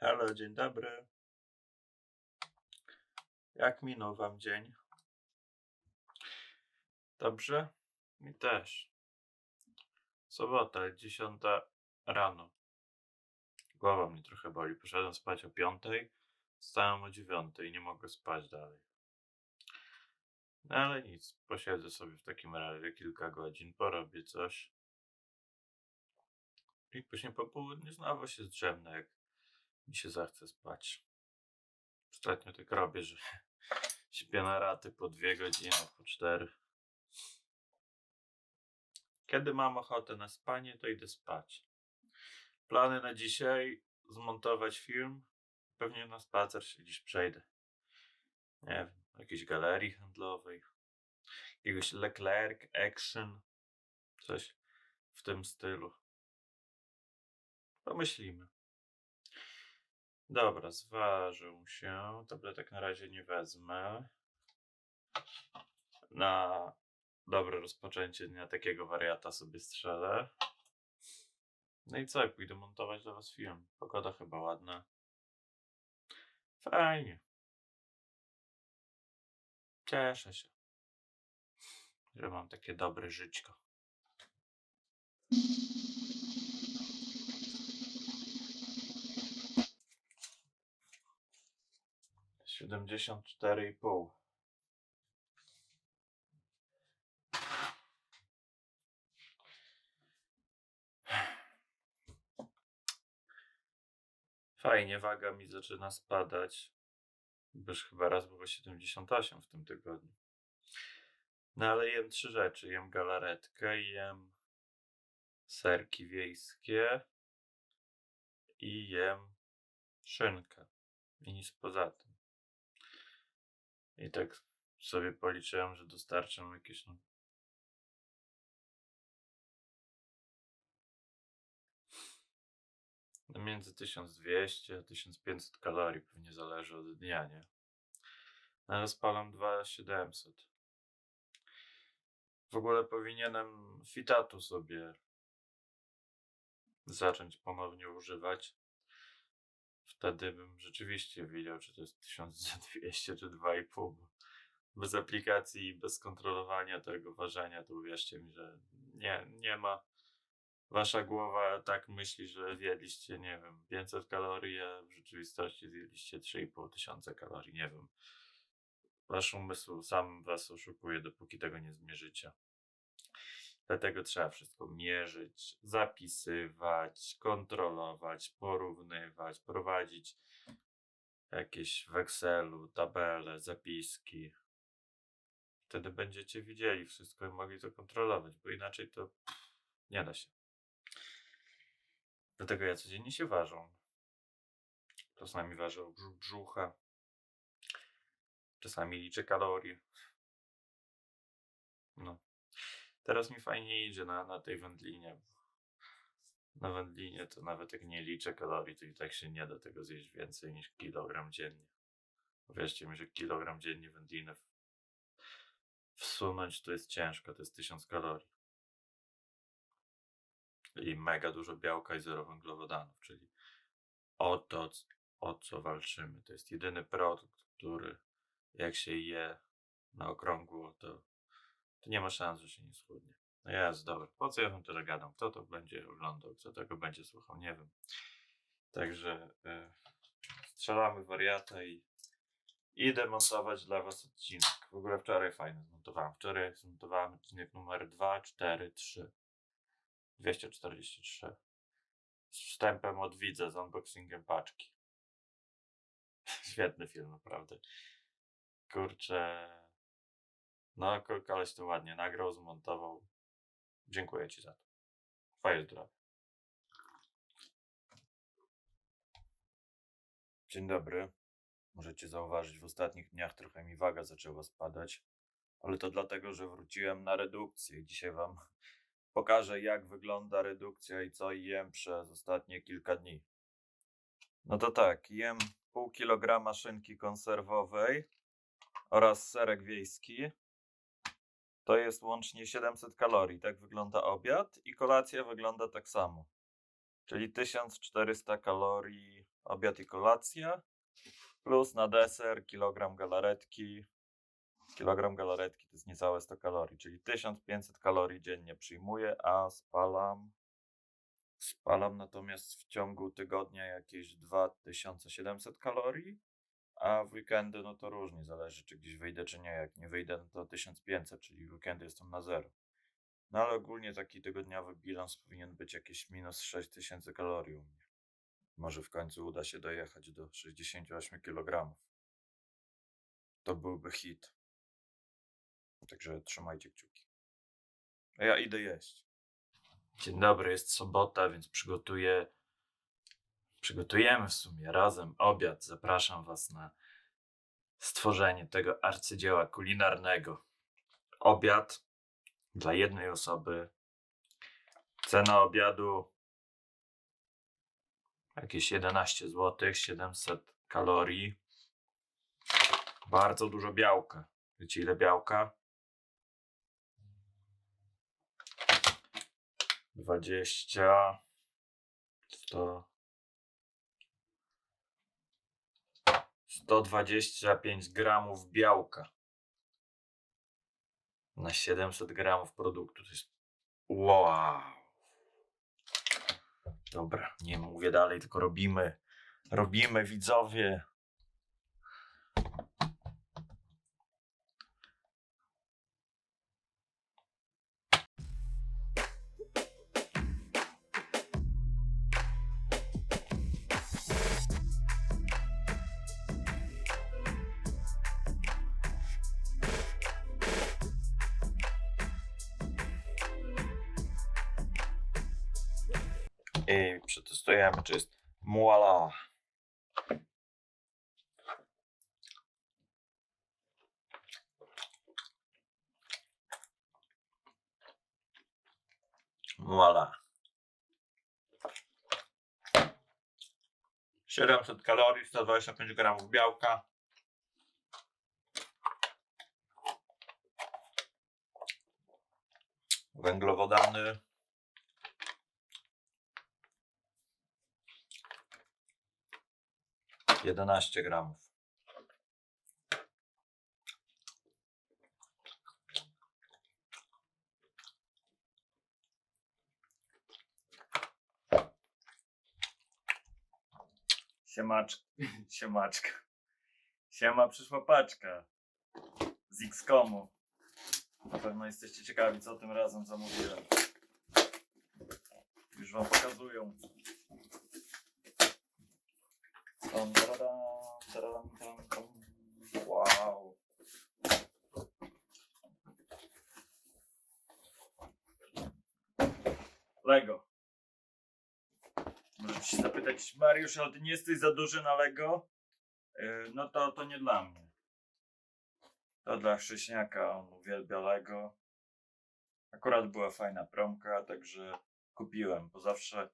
Halo, dzień dobry. Jak minął wam dzień? Dobrze? Mi też. Sobota, 10 rano. Głowa mnie trochę boli. Poszedłem spać o 5, wstałem o 9 i nie mogę spać dalej. No ale nic, posiedzę sobie w takim razie kilka godzin, porobię coś. I później po południu znowu się zdrzemnę, jak mi się zachce spać. Ostatnio tak robię, że śpię na raty po dwie godziny, po cztery. Kiedy mam ochotę na spanie, to idę spać. Plany na dzisiaj: zmontować film. Pewnie na spacer się gdzieś przejdę. Nie wiem, jakiejś galerii handlowej, jakiegoś Leclerc Action, coś w tym stylu. Pomyślimy. Dobra, zważył się. Tabletek na razie nie wezmę. Na dobre rozpoczęcie dnia takiego wariata sobie strzelę. No i co, pójdę montować dla was film. Pogoda chyba ładna. Fajnie. Cieszę się, że mam takie dobre żyćko. Siedemdziesiąt cztery i pół. Fajnie, waga mi zaczyna spadać. Już chyba raz było 78 w tym tygodniu. No ale jem trzy rzeczy. Jem galaretkę, jem serki wiejskie i jem szynkę. I nic poza tym. I tak sobie policzyłem, że dostarczam jakieś no, no między 1200 a 1500 kalorii, pewnie zależy od dnia, nie? No, Ale spalam 2700. W ogóle powinienem fitatu sobie zacząć ponownie używać. Wtedy bym rzeczywiście wiedział, czy to jest 1200 czy 2,5. bo Bez aplikacji i bez kontrolowania tego ważenia, to uwierzcie mi, że nie, nie ma. Wasza głowa tak myśli, że zjedliście, nie wiem, 500 kalorii, a w rzeczywistości zjedliście 3,5 tysiąca kalorii, nie wiem. Wasz umysł sam was oszukuje, dopóki tego nie zmierzycie. Dlatego trzeba wszystko mierzyć, zapisywać, kontrolować, porównywać, prowadzić jakieś w Excelu, tabele, zapiski. Wtedy będziecie widzieli wszystko i mogli to kontrolować, bo inaczej to nie da się. Dlatego ja codziennie się ważą. Czasami ważę brzu- brzucha, czasami liczę kalorie. No. Teraz mi fajnie idzie na, na tej wędlinie. Na wędlinie to nawet jak nie liczę kalorii, to i tak się nie da tego zjeść więcej niż kilogram dziennie. Wierzcie mi, że kilogram dziennie wędlinę w- wsunąć to jest ciężko, to jest 1000 kalorii. I mega dużo białka i zero węglowodanów, czyli o to, o co walczymy. To jest jedyny produkt, który jak się je na okrągło, to, to nie ma szans, że się nie schudnie. No jest, dobra. Po co ja wam tyle gadam? Kto to będzie oglądał? Kto tego będzie słuchał? Nie wiem. Także e, strzelamy wariata i idę montować dla was odcinek. W ogóle wczoraj fajny zmontowałem. Wczoraj zmontowałem odcinek numer 2, 4, 3. 243. Z wstępem od widza, z unboxingiem paczki. Świetny film, naprawdę. Kurczę. No, ko- koleś to ładnie nagrał, zmontował. Dziękuję ci za to. Twoje zdrowie. Dzień dobry. Możecie zauważyć, w ostatnich dniach trochę mi waga zaczęła spadać, ale to dlatego, że wróciłem na redukcję. Dzisiaj Wam pokażę, jak wygląda redukcja i co jem przez ostatnie kilka dni. No to tak, jem pół kilograma szynki konserwowej oraz serek wiejski. To jest łącznie 700 kalorii. Tak wygląda obiad i kolacja wygląda tak samo. Czyli 1400 kalorii obiad i kolacja. Plus na deser kilogram galaretki. Kilogram galaretki to jest niecałe 100 kalorii, czyli 1500 kalorii dziennie przyjmuję, a spalam. Spalam natomiast w ciągu tygodnia jakieś 2700 kalorii, a w weekendy no to różnie, zależy czy gdzieś wyjdę czy nie. Jak nie wyjdę, no to 1500, czyli weekendy jestem na zero. No ale ogólnie taki tygodniowy bilans powinien być jakieś minus 6000 kalorii u mnie. Może w końcu uda się dojechać do 68 kg. To byłby hit. Także trzymajcie kciuki. A ja idę jeść. Dzień dobry, jest sobota, więc przygotuję. Przygotujemy w sumie razem obiad. Zapraszam Was na stworzenie tego arcydzieła kulinarnego. Obiad dla jednej osoby. Cena obiadu jakieś 11 zł, 700 kalorii. Bardzo dużo białka. Wiecie ile białka? 20 100 125 gramów białka na 700 gramów produktu. To jest wow. Dobra, nie mówię dalej, tylko robimy. Robimy, widzowie. I przetestujemy, czy jest muala. Muala. 700 kalorii, 125 gramów białka. Węglowodany. Jedenaście gramów. Siemaczka. Siemaczka. Siema przyszła paczka z X-Komu. Na pewno jesteście ciekawi, co tym razem zamówiłem. Już wam pokazują. Wow. Lego. Możecie się zapytać, Mariusz, ale ty nie jesteś za duży na Lego? Yy, no to, to nie dla mnie. To dla Krzyśniaka, on uwielbia Lego. Akurat była fajna promka, także kupiłem, bo zawsze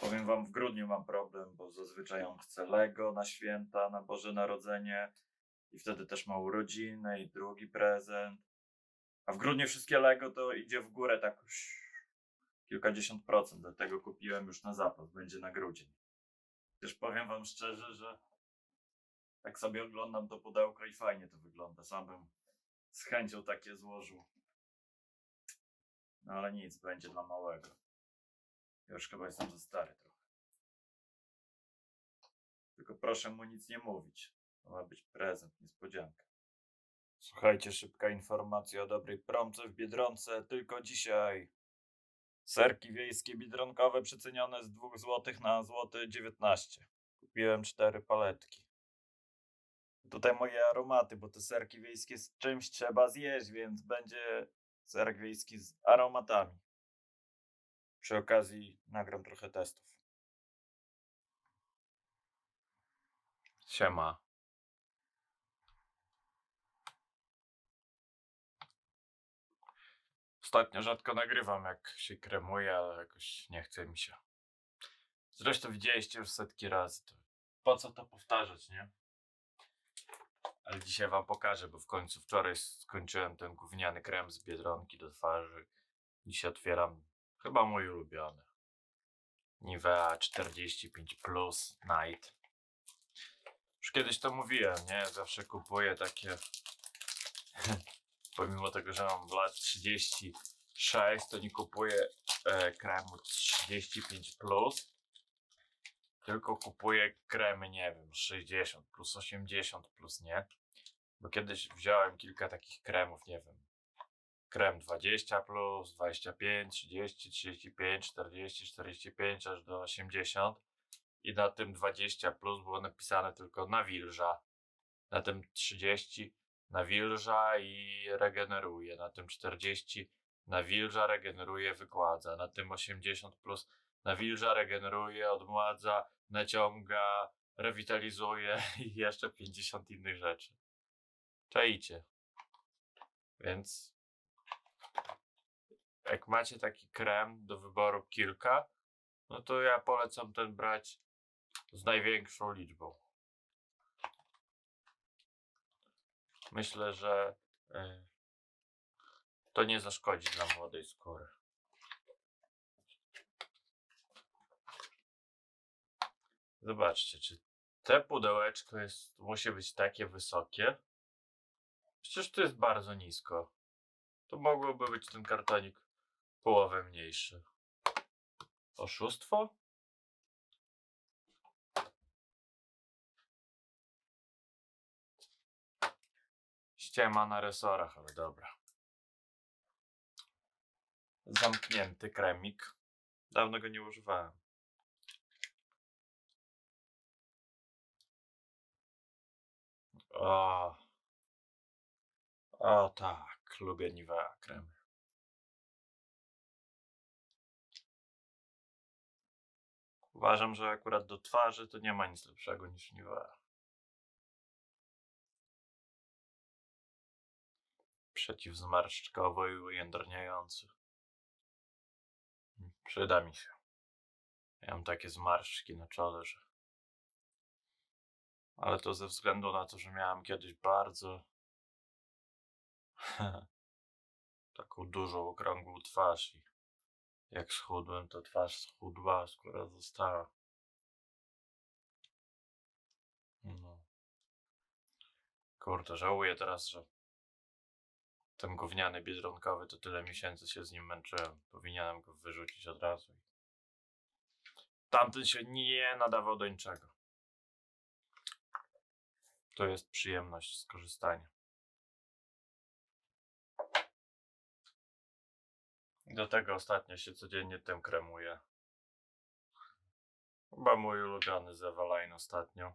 Powiem wam, w grudniu mam problem, bo zazwyczaj on chce Lego na święta, na Boże Narodzenie i wtedy też ma urodziny i drugi prezent. A w grudniu wszystkie Lego to idzie w górę tak już kilkadziesiąt procent, dlatego kupiłem już na zapas, będzie na grudzień. Też powiem wam szczerze, że tak sobie oglądam to pudełko i fajnie to wygląda. Sam bym z chęcią takie złożył. No ale nic, będzie dla małego. Ja już chyba jestem za stary trochę. Tylko proszę mu nic nie mówić. To ma być prezent, niespodzianka. Słuchajcie, szybka informacja o dobrej promce w Biedronce tylko dzisiaj. Serki wiejskie biedronkowe przecenione z 2 zł na złoty 19. Kupiłem cztery paletki. Tutaj moje aromaty, bo te serki wiejskie z czymś trzeba zjeść, więc będzie serek wiejski z aromatami. Przy okazji nagram trochę testów. Siema. Ostatnio rzadko nagrywam, jak się kremuję, ale jakoś nie chce mi się. Zresztą widzieliście już setki razy. To po co to powtarzać, nie? Ale dzisiaj wam pokażę, bo w końcu wczoraj skończyłem ten gówniany krem z Biedronki do twarzy. Dzisiaj otwieram chyba mój ulubiony. Nivea 45 Plus Night. Już kiedyś to mówiłem, nie? Zawsze kupuję takie. Pomimo tego, że mam lat 36, to nie kupuję e, kremu 35 plus. Tylko kupuję kremy, nie wiem, 60 plus 80 plus, nie? Bo kiedyś wziąłem kilka takich kremów, nie wiem. Krem 20 plus, 25, 30, 35, 40, 45 aż do 80 i na tym 20 plus było napisane tylko nawilża. Na tym 30 nawilża i regeneruje. Na tym 40 nawilża, regeneruje, wykładza. Na tym 80 plus nawilża, regeneruje, odmładza, naciąga, rewitalizuje i jeszcze 50 innych rzeczy. Czajcie. Więc jak macie taki krem do wyboru kilka, no to ja polecam ten brać z największą liczbą. Myślę, że y, to nie zaszkodzi dla młodej skóry. Zobaczcie, czy te pudełeczko jest, musi być takie wysokie? Przecież to jest bardzo nisko. To mogłoby być ten kartonik połowę mniejszy. Oszustwo? Ściema na resorach, ale dobra. Zamknięty kremik. Dawno go nie używałem. O, o tak, lubię Nivea kremy. Uważam, że akurat do twarzy to nie ma nic lepszego niż Nivea. Przeciwzmarszczkowo i ujędrniający. Przyda mi się. Ja mam takie zmarszczki na czole, że. Ale to ze względu na to, że miałem kiedyś bardzo. taką dużą, okrągłą twarz i jak schudłem, to twarz schudła, skóra została. No. Kurde, żałuję teraz, że ten gówniany biedronkowy to tyle miesięcy się z nim męczyłem. Powinienem go wyrzucić od razu. Tamten się nie nadawał do niczego. To jest przyjemność z Do tego ostatnio się codziennie tym kremuję. Chyba mój ulubiony z ostatnio.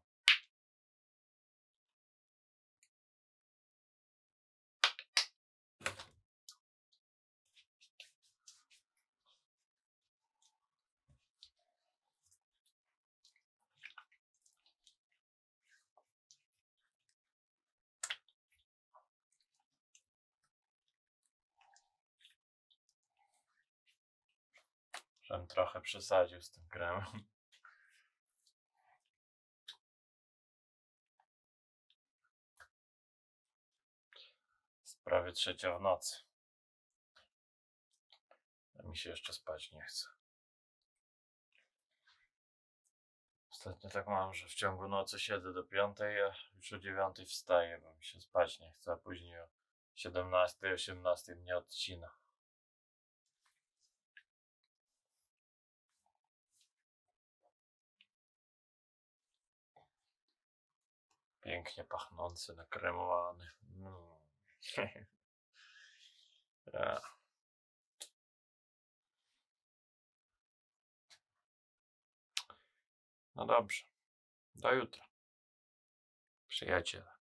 Żem trochę przesadził z tym kremem. Prawie trzecia w nocy. A mi się jeszcze spać nie chce. Ostatnio tak mam, że w ciągu nocy siedzę do piątej, a już o dziewiątej wstaję, bo mi się spać nie chce, a później o 17, 18 mnie odcina. Pięknie pachnący, nakremowany. Mm. Ja. No dobrze. Do jutra. Przyjaciele.